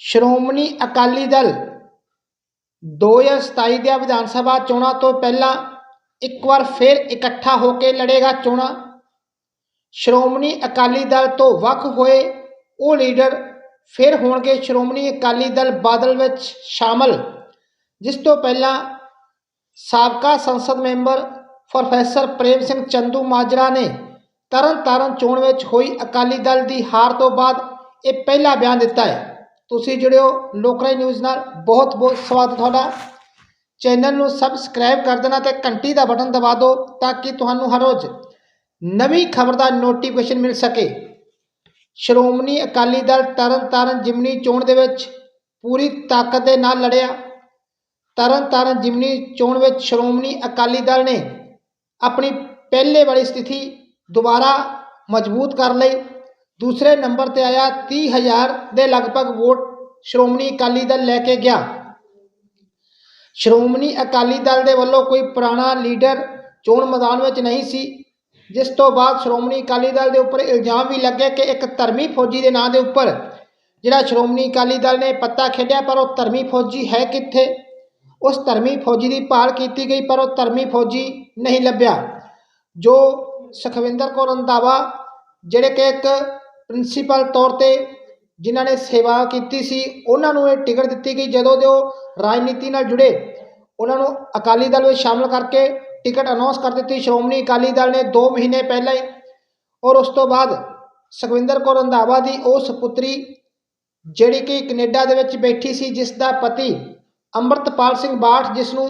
ਸ਼੍ਰੋਮਣੀ ਅਕਾਲੀ ਦਲ 2027 ਦੀਆਂ ਵਿਧਾਨ ਸਭਾ ਚੋਣਾਂ ਤੋਂ ਪਹਿਲਾਂ ਇੱਕ ਵਾਰ ਫਿਰ ਇਕੱਠਾ ਹੋ ਕੇ ਲੜੇਗਾ ਚੋਣਾਂ। ਸ਼੍ਰੋਮਣੀ ਅਕਾਲੀ ਦਲ ਤੋਂ ਵੱਖ ਹੋਏ ਉਹ ਲੀਡਰ ਫਿਰ ਹੋਣਗੇ ਸ਼੍ਰੋਮਣੀ ਅਕਾਲੀ ਦਲ ਬਾਦਲ ਵਿੱਚ ਸ਼ਾਮਲ, ਜਿਸ ਤੋਂ ਪਹਿਲਾਂ ਸਾਬਕਾ ਸੰਸਦ ਮੈਂਬਰ ਪ੍ਰੋਫੈਸਰ ਪ੍ਰੇਮ ਸਿੰਘ ਚੰਦੂ ਮਾਜਰਾ ਨੇ ਤਰਨਤਾਰਨ ਚੋਣ ਵਿੱਚ ਹੋਈ ਅਕਾਲੀ ਦਲ ਦੀ ਹਾਰ ਤੋਂ ਬਾਅਦ ਇਹ ਪਹਿਲਾ ਬਿਆਨ ਦਿੱਤਾ ਹੈ। ਤੁਸੀਂ ਜੁੜਿਓ ਲੋਕਰਾਈ ਨਿਊਜ਼ ਨਾਲ। ਬਹੁਤ ਬਹੁਤ ਸਵਾਗਤ ਤੁਹਾਡਾ। ਚੈਨਲ ਨੂੰ ਸਬਸਕ੍ਰਾਈਬ ਕਰ ਦੇਣਾ ਤੇ ਘੰਟੀ ਦਾ ਬਟਨ ਦਬਾ ਦਿਓ ਤਾਂ ਕਿ ਤੁਹਾਨੂੰ ਹਰ ਰੋਜ਼ ਨਵੀਂ ਖਬਰ ਦਾ ਨੋਟੀਫਿਕੇਸ਼ਨ ਮਿਲ ਸਕੇ। ਸ਼੍ਰੋਮਣੀ ਅਕਾਲੀ ਦਲ ਤਰਨ ਤਾਰਨ ਜਿਮਨੀ ਚੋਣ ਦੇ ਵਿੱਚ ਪੂਰੀ ਤਾਕਤ ਦੇ ਨਾਲ ਲੜਿਆ। ਤਰਨ ਤਾਰਨ ਜਿਮਨੀ ਚੋਣ ਵਿੱਚ ਸ਼੍ਰੋਮਣੀ ਅਕਾਲੀ ਦਲ ਨੇ ਆਪਣੀ ਪਹਿਲੇ ਵਾਲੀ ਸਥਿਤੀ ਦੁਬਾਰਾ ਮਜ਼ਬੂਤ ਕਰ ਲਈ। ਦੂਸਰੇ ਨੰਬਰ ਤੇ ਆਇਆ 30000 ਦੇ ਲਗਭਗ ਵੋਟ ਸ਼੍ਰੋਮਣੀ ਅਕਾਲੀ ਦਲ ਲੈ ਕੇ ਗਿਆ। ਸ਼੍ਰੋਮਣੀ ਅਕਾਲੀ ਦਲ ਦੇ ਵੱਲੋਂ ਕੋਈ ਪੁਰਾਣਾ ਲੀਡਰ ਚੋਣ ਮੈਦਾਨ ਵਿੱਚ ਨਹੀਂ ਸੀ, ਜਿਸ ਤੋਂ ਬਾਅਦ ਸ਼੍ਰੋਮਣੀ ਅਕਾਲੀ ਦਲ ਦੇ ਉੱਪਰ ਇਲਜ਼ਾਮ ਵੀ ਲੱਗੇ ਕਿ ਇੱਕ ਧਰਮੀ ਫੌਜੀ ਦੇ ਨਾਂ ਦੇ ਉੱਪਰ ਜਿਹੜਾ ਸ਼੍ਰੋਮਣੀ ਅਕਾਲੀ ਦਲ ਨੇ ਪੱਤਾ ਖੇਡਿਆ, ਪਰ ਉਹ ਧਰਮੀ ਫੌਜੀ ਹੈ ਕਿੱਥੇ? ਉਸ ਧਰਮੀ ਫੌਜੀ ਦੀ ਭਾਲ ਕੀਤੀ ਗਈ, ਪਰ ਉਹ ਧਰਮੀ ਫੌਜੀ ਨਹੀਂ ਲੱਭਿਆ। ਜੋ ਸੁਖਵਿੰਦਰ ਕੌਰ ਰੰਧਾਵਾ ਜਿਹੜੇ ਕਿ ਇੱਕ ਪ੍ਰਿੰਸੀਪਲ ਤੌਰ ਤੇ ਜਿਨ੍ਹਾਂ ਨੇ ਸੇਵਾ ਕੀਤੀ ਸੀ, ਉਹਨਾਂ ਨੂੰ ਇਹ ਟਿਕਟ ਦਿੱਤੀ ਗਈ ਜਦੋਂ ਦੇ ਉਹ ਰਾਜਨੀਤੀ ਨਾਲ ਜੁੜੇ। ਉਹਨਾਂ ਨੂੰ ਅਕਾਲੀ ਦਲ ਵਿੱਚ ਸ਼ਾਮਲ ਕਰਕੇ ਟਿਕਟ ਅਨਾਉਂਸ ਕਰ ਦਿੱਤੀ। ਸ਼੍ਰੋਮਣੀ ਅਕਾਲੀ ਦਲ ਨੇ 2 ਮਹੀਨੇ ਪਹਿਲਾਂ ਹੀ ਔਰ ਉਸ ਤੋਂ ਬਾਅਦ ਸੁਖਵਿੰਦਰ ਕੌਰ ਰੰਧਾਵਾ ਦੀ ਉਸ ਪੁੱਤਰੀ, ਜਿਹੜੀ ਕਿ ਕੈਨੇਡਾ ਦੇ ਵਿੱਚ ਬੈਠੀ ਸੀ, ਜਿਸ ਦਾ ਪਤੀ ਅੰਮ੍ਰਿਤਪਾਲ ਸਿੰਘ ਬਾਠ, ਜਿਸ ਨੂੰ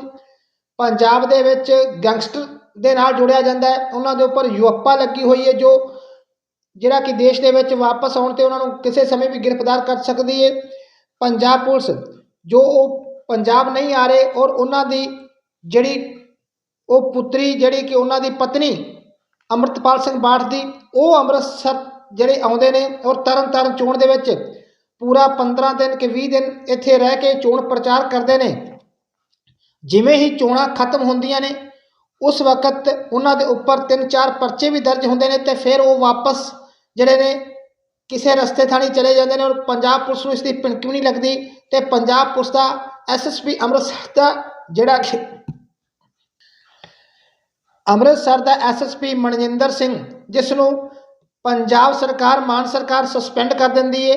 ਪੰਜਾਬ ਦੇ ਵਿੱਚ ਗੈਂਗਸਟਰ ਦੇ ਨਾਲ ਜੋੜਿਆ ਜਾਂਦਾ ਹੈ, ਉਹਨਾਂ ਦੇ ਉੱਪਰ ਯੂਅਪਾ ਲੱਗੀ ਹੋਈ ਹੈ, ਜੋ ਜਿਹੜਾ ਕਿ ਦੇਸ਼ ਦੇ ਵਿੱਚ ਵਾਪਸ ਆਉਣ ਤੇ ਉਹਨਾਂ ਨੂੰ ਕਿਸੇ ਸਮੇਂ ਵੀ ਗ੍ਰਿਫਤਾਰ ਕਰ ਸਕਦੀ ਹੈ ਪੰਜਾਬ ਪੁਲਿਸ, ਜੋ ਉਹ ਪੰਜਾਬ ਨਹੀਂ ਆ ਰਹੇ ਔਰ ਉਹਨਾਂ ਦੀ ਜਿਹੜੀ ਉਹ ਪੁੱਤਰੀ ਜਿਹੜੀ ਕਿ ਉਹਨਾਂ ਦੀ ਪਤਨੀ ਅੰਮ੍ਰਿਤਪਾਲ ਸਿੰਘ ਬਾਠ ਦੀ, ਉਹ ਅੰਮ੍ਰਿਤਸਰ ਜਿਹੜੇ ਆਉਂਦੇ ਨੇ ਔਰ ਤਰਨ ਤਾਰਨ ਚੋਣ ਦੇ ਵਿੱਚ ਪੂਰਾ 15 ਦਿਨ ਕਿ 20 ਦਿਨ ਇੱਥੇ ਰਹਿ ਕੇ ਚੋਣ ਪ੍ਰਚਾਰ ਕਰਦੇ ਨੇ। ਜਿਵੇਂ ਹੀ ਚੋਣਾਂ ਖਤਮ ਹੁੰਦੀਆਂ ਨੇ, ਉਸ ਵਕਤ ਉਹਨਾਂ ਦੇ ਉੱਪਰ ਤਿੰਨ ਚਾਰ ਪਰਚੇ ਵੀ ਦਰਜ ਹੁੰਦੇ ਨੇ ਤੇ ਫਿਰ ਉਹ ਵਾਪਸ ਜਿਹੜੇ ਨੇ ਕਿਸੇ ਰਸਤੇ ਥਾਣੀ ਚਲੇ ਜਾਂਦੇ ਨੇ ਔਰ ਪੰਜਾਬ ਪੁਲਿਸ ਨੂੰ ਇਸ ਦੀ ਭਿਣਕ ਵੀ ਨਹੀਂ ਲੱਗਦੀ ਤੇ ਪੰਜਾਬ ਪੁਲਿਸ ਦਾ ਐਸਐਸਪੀ ਅੰਮ੍ਰਿਤਸਰ ਦਾ ਜਿਹੜਾ ਕਿ ਅੰਮ੍ਰਿਤਸਰ ਦਾ ਐਸਐਸਪੀ ਮਨਜਿੰਦਰ ਸਿੰਘ, ਜਿਸ ਨੂੰ ਪੰਜਾਬ ਸਰਕਾਰ, ਮਾਨ ਸਰਕਾਰ ਸਸਪੈਂਡ ਕਰ ਦਿੰਦੀ ਹੈ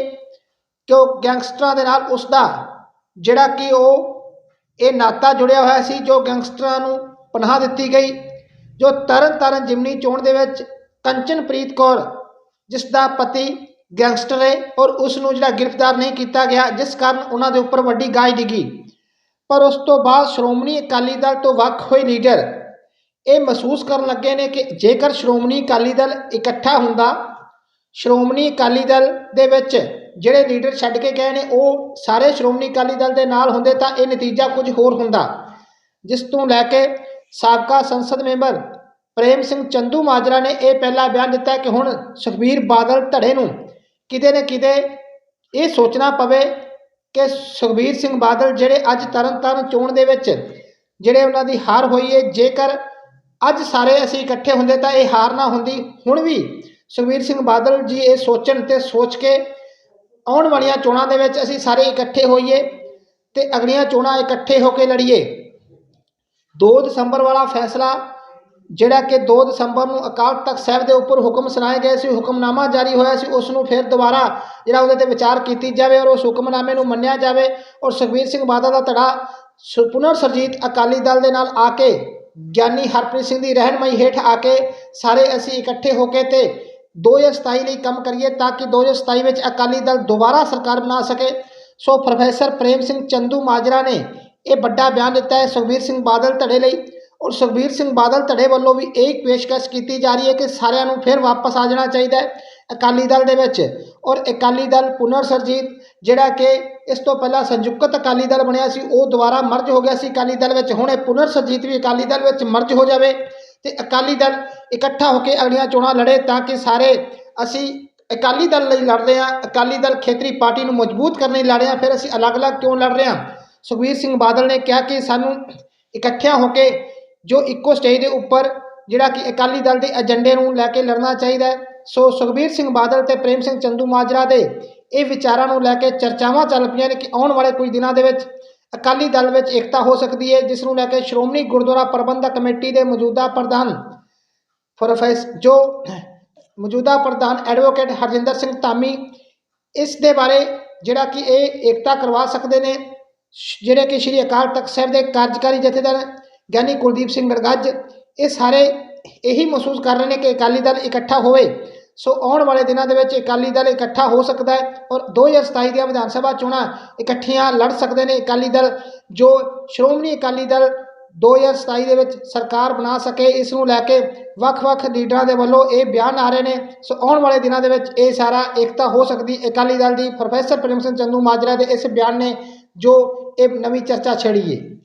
ਕਿ ਉਹ ਗੈਂਗਸਟਰਾਂ ਦੇ ਨਾਲ ਉਸ ਦਾ ਜਿਹੜਾ ਕਿ ਉਹ ਇਹ ਨਾਤਾ ਜੁੜਿਆ ਹੋਇਆ ਸੀ, ਜੋ ਗੈਂਗਸਟਰਾਂ ਨੂੰ ਪਨਾਹ ਦਿੱਤੀ ਗਈ, ਜੋ ਤਰਨ ਤਾਰਨ ਜਿਮਨੀ ਚੋਣ ਦੇ ਵਿੱਚ ਕੰਚਨਪ੍ਰੀਤ ਕੌਰ ਜਿਸ ਦਾ ਪਤੀ ਗੈਂਗਸਟਰ ਹੈ ਔਰ ਉਸ ਨੂੰ ਜਿਹੜਾ ਗ੍ਰਿਫਤਾਰ ਨਹੀਂ ਕੀਤਾ ਗਿਆ, ਜਿਸ ਕਾਰਨ ਉਹਨਾਂ ਦੇ ਉੱਪਰ ਵੱਡੀ ਗਾਜ ਡਿੱਗੀ। ਪਰ ਉਸ ਤੋਂ ਬਾਅਦ ਸ਼੍ਰੋਮਣੀ ਅਕਾਲੀ ਦਲ ਤੋਂ ਵੱਖ ਹੋਏ ਲੀਡਰ ਇਹ ਮਹਿਸੂਸ ਕਰਨ ਲੱਗੇ ਨੇ ਕਿ ਜੇਕਰ ਸ਼੍ਰੋਮਣੀ ਅਕਾਲੀ ਦਲ ਇਕੱਠਾ ਹੁੰਦਾ, ਸ਼੍ਰੋਮਣੀ ਅਕਾਲੀ ਦਲ ਦੇ ਵਿੱਚ ਜਿਹੜੇ ਲੀਡਰ ਛੱਡ ਕੇ ਗਏ ਨੇ, ਉਹ ਸਾਰੇ ਸ਼੍ਰੋਮਣੀ ਅਕਾਲੀ ਦਲ ਦੇ ਨਾਲ ਹੁੰਦੇ ਤਾਂ ਇਹ ਨਤੀਜਾ ਕੁਝ ਹੋਰ ਹੁੰਦਾ। ਜਿਸ ਤੋਂ ਲੈ ਕੇ ਸਾਬਕਾ ਸੰਸਦ ਮੈਂਬਰ ਪ੍ਰੇਮ ਸਿੰਘ ਚੰਦੂ ਮਾਜਰਾ ਨੇ ਇਹ ਪਹਿਲਾ ਬਿਆਨ ਦਿੱਤਾ ਕਿ ਹੁਣ ਸੁਖਬੀਰ ਬਾਦਲ ਧੜੇ ਨੂੰ ਕਿਤੇ ਨਾ ਕਿਤੇ ਇਹ ਸੋਚਣਾ ਪਵੇ ਕਿ ਸੁਖਬੀਰ ਸਿੰਘ ਬਾਦਲ ਜਿਹੜੇ ਅੱਜ ਤਰਨਤਾਰਨ ਚੋਣ ਦੇ ਵਿੱਚ ਜਿਹੜੇ ਉਹਨਾਂ ਦੀ ਹਾਰ ਹੋਈ ਹੈ ਜੇਕਰ ਅੱਜ ਸਾਰੇ ਅਸੀਂ ਇਕੱਠੇ ਹੁੰਦੇ ਤਾਂ ਇਹ ਹਾਰ ਨਾ ਹੁੰਦੀ। ਹੁਣ ਵੀ ਸੁਖਬੀਰ ਸਿੰਘ ਬਾਦਲ ਜੀ ਇਹ ਸੋਚਣ ਤੇ ਸੋਚ ਕੇ ਆਉਣ ਵਾਲੀਆਂ ਚੋਣਾਂ ਦੇ ਵਿੱਚ ਅਸੀਂ ਸਾਰੇ ਇਕੱਠੇ ਹੋਈਏ ਤੇ ਅਗਲੀਆਂ ਚੋਣਾਂ ਇਕੱਠੇ ਹੋ ਕੇ ਲੜੀਏ। 2 ਦਸੰਬਰ ਵਾਲਾ ਫੈਸਲਾ ਜਿਹੜਾ ਕਿ 2 ਦਸੰਬਰ ਨੂੰ ਅਕਾਲ ਤਖਤ ਸਾਹਿਬ ਦੇ ਉੱਪਰ ਹੁਕਮ ਸੁਣਾਏ ਗਏ ਸੀ, ਹੁਕਮਨਾਮਾ ਜਾਰੀ ਹੋਇਆ ਸੀ, ਉਸ ਨੂੰ ਫਿਰ ਦੁਬਾਰਾ ਜਿਹੜਾ ਉਹਦੇ ਤੇ ਵਿਚਾਰ ਕੀਤੀ ਜਾਵੇ ਔਰ ਉਸ ਹੁਕਮਨਾਮੇ ਨੂੰ ਮੰਨਿਆ ਜਾਵੇ ਔਰ ਸੁਖਬੀਰ ਸਿੰਘ ਬਾਦਲ ਦਾ ਧੜਾ ਸੁ- ਪੁਨਰ ਸਰਜੀਤ ਅਕਾਲੀ ਦਲ ਦੇ ਨਾਲ ਆ ਕੇ ਗਿਆਨੀ ਹਰਪ੍ਰੀਤ ਸਿੰਘ ਦੀ ਰਹਿਨਮਾਈ ਹੇਠ ਆ ਕੇ ਸਾਰੇ ਅਸੀਂ ਇਕੱਠੇ ਹੋ ਕੇ ਤੇ 2027 ਲਈ ਕੰਮ ਕਰੀਏ ਤਾਂ ਕਿ 2027 ਵਿੱਚ ਅਕਾਲੀ ਦਲ ਦੁਬਾਰਾ ਸਰਕਾਰ ਬਣਾ ਸਕੇ। ਸੋ ਪ੍ਰੋਫੈਸਰ ਪ੍ਰੇਮ ਸਿੰਘ ਚੰਦੂ ਮਾਜਰਾ ਨੇ ਇਹ ਵੱਡਾ ਬਿਆਨ ਦਿੱਤਾ ਹੈ। ਸੁਖਬੀਰ ਸਿੰਘ ਬਾਦਲ ਧੜੇ ਲਈ ਔਰ ਸੁਖਬੀਰ ਸਿੰਘ ਬਾਦਲ ਧੜੇ ਵੱਲੋਂ ਵੀ ਇਹ ਪੇਸ਼ਕਸ਼ ਕੀਤੀ ਜਾ ਰਹੀ ਹੈ ਕਿ ਸਾਰਿਆਂ ਨੂੰ ਫਿਰ ਵਾਪਸ ਆ ਜਾਣਾ ਚਾਹੀਦਾ ਹੈ ਅਕਾਲੀ ਦਲ ਦੇ ਵਿੱਚ। ਔਰ ਅਕਾਲੀ ਦਲ ਪੁਨਰ ਸਰਜੀਤ, ਜਿਹੜਾ ਕਿ ਇਸ ਤੋਂ ਪਹਿਲਾਂ ਸੰਯੁਕਤ ਅਕਾਲੀ ਦਲ ਬਣਿਆ ਸੀ, ਉਹ ਦੁਬਾਰਾ ਮਰਜ ਹੋ ਗਿਆ ਸੀ ਅਕਾਲੀ ਦਲ ਵਿੱਚ। ਹੁਣ ਇਹ ਪੁਨਰ ਸਰਜੀਤ ਵੀ ਅਕਾਲੀ ਦਲ ਵਿੱਚ ਮਰਜ ਹੋ ਜਾਵੇ ਤੇ ਅਕਾਲੀ ਦਲ ਇਕੱਠਾ ਹੋ ਕੇ ਅਗਲੀਆਂ ਚੋਣਾਂ ਲੜੇ ਤਾਂ ਕਿ ਸਾਰੇ ਅਸੀਂ ਅਕਾਲੀ ਦਲ ਲਈ ਲੜ ਰਹੇ ਹਾਂ, ਅਕਾਲੀ ਦਲ ਖੇਤਰੀ ਪਾਰਟੀ ਨੂੰ ਮਜ਼ਬੂਤ ਕਰਨ ਲਈ ਲੜ ਰਹੇ ਹਾਂ, ਫਿਰ ਅਸੀਂ ਅਲੱਗ-ਅਲੱਗ ਕਿਉਂ ਲੜ ਰਹੇ ਹਾਂ? ਸੁਖਬੀਰ ਸਿੰਘ ਬਾਦਲ ਨੇ ਕਿਹਾ ਕਿ ਸਾਨੂੰ ਇਕੱਠਿਆਂ ਹੋ ਕੇ ਜੋ ਇੱਕੋ ਸਟੇਜ ਦੇ ਉੱਪਰ ਜਿਹੜਾ ਕਿ ਅਕਾਲੀ ਦਲ ਦੇ ਏਜੰਡੇ ਨੂੰ ਲੈ ਕੇ ਲੜਨਾ ਚਾਹੀਦਾ ਹੈ, ਸੋ ਸੁਖਬੀਰ ਸਿੰਘ ਬਾਦਲ ਤੇ ਪ੍ਰੇਮ ਸਿੰਘ ਚੰਦੂ ਮਾਜਰਾ ਦੇ ਇਹ ਵਿਚਾਰਾਂ ਨੂੰ ਲੈ ਕੇ ਚਰਚਾਵਾਂ ਚੱਲ ਪਈਆਂ ਨੇ ਕਿ ਆਉਣ ਵਾਲੇ ਕੁਝ ਦਿਨਾਂ ਦੇ ਵਿੱਚ ਅਕਾਲੀ ਦਲ ਵਿੱਚ ਏਕਤਾ ਹੋ ਸਕਦੀ ਹੈ, ਜਿਸ ਨੂੰ ਲੈ ਕੇ ਸ਼੍ਰੋਮਣੀ ਗੁਰਦੁਆਰਾ ਪ੍ਰਬੰਧਕ ਕਮੇਟੀ ਦੇ ਮੌਜੂਦਾ ਪ੍ਰਧਾਨ ਪ੍ਰੋਫੈਸ ਜੋ ਮੌਜੂਦਾ ਪ੍ਰਧਾਨ ਐਡਵੋਕੇਟ ਹਰਜਿੰਦਰ ਸਿੰਘ ਧਾਮੀ ਇਸ ਦੇ ਬਾਰੇ ਜਿਹੜਾ ਕਿ ਇਹ ਏਕਤਾ ਕਰਵਾ ਸਕਦੇ ਨੇ ਸ਼- ਜਿਹੜੇ ਕਿ ਸ਼੍ਰੀ ਅਕਾਲ ਤਖਤ ਸਾਹਿਬ ਦੇ ਕਾਰਜਕਾਰੀ ਜਥੇਦਾਰ ਗਿਆਨੀ ਕੁਲਦੀਪ ਸਿੰਘ ਗੜਗੱਜ ਇਹ ਸਾਰੇ ਇਹੀ ਮਹਿਸੂਸ ਕਰ ਰਹੇ ਨੇ ਕਿ ਅਕਾਲੀ ਦਲ ਇਕੱਠਾ ਹੋਵੇ। ਸੋ ਆਉਣ ਵਾਲੇ ਦਿਨਾਂ ਦੇ ਵਿੱਚ ਅਕਾਲੀ ਦਲ ਇਕੱਠਾ ਹੋ ਸਕਦਾ ਹੈ ਔਰ 2027 ਦੀਆਂ ਵਿਧਾਨ ਸਭਾ ਚੋਣਾਂ ਇਕੱਠੀਆਂ ਲੜ ਸਕਦੇ ਨੇ ਅਕਾਲੀ ਦਲ, ਜੋ ਸ਼੍ਰੋਮਣੀ ਅਕਾਲੀ ਦਲ 2027 ਦੇ ਵਿੱਚ ਸਰਕਾਰ ਬਣਾ ਸਕੇ, ਇਸ ਨੂੰ ਲੈ ਕੇ ਵੱਖ-ਵੱਖ ਲੀਡਰਾਂ ਦੇ ਵੱਲੋਂ ਇਹ ਬਿਆਨ ਆ ਰਹੇ ਨੇ। ਸੋ ਆਉਣ ਵਾਲੇ ਦਿਨਾਂ ਦੇ ਵਿੱਚ ਇਹ ਸਾਰਾ ਏਕਤਾ ਹੋ ਸਕਦੀ ਅਕਾਲੀ ਦਲ ਦੀ। ਪ੍ਰੋਫੈਸਰ ਪ੍ਰੇਮ ਸਿੰਘ ਚੰਦੂ ਮਾਜਰਾ ਦੇ ਇਸ ਬਿਆਨ ਨੇ ਜੋ ਇਹ ਨਵੀਂ ਚਰਚਾ ਛੇੜੀ ਹੈ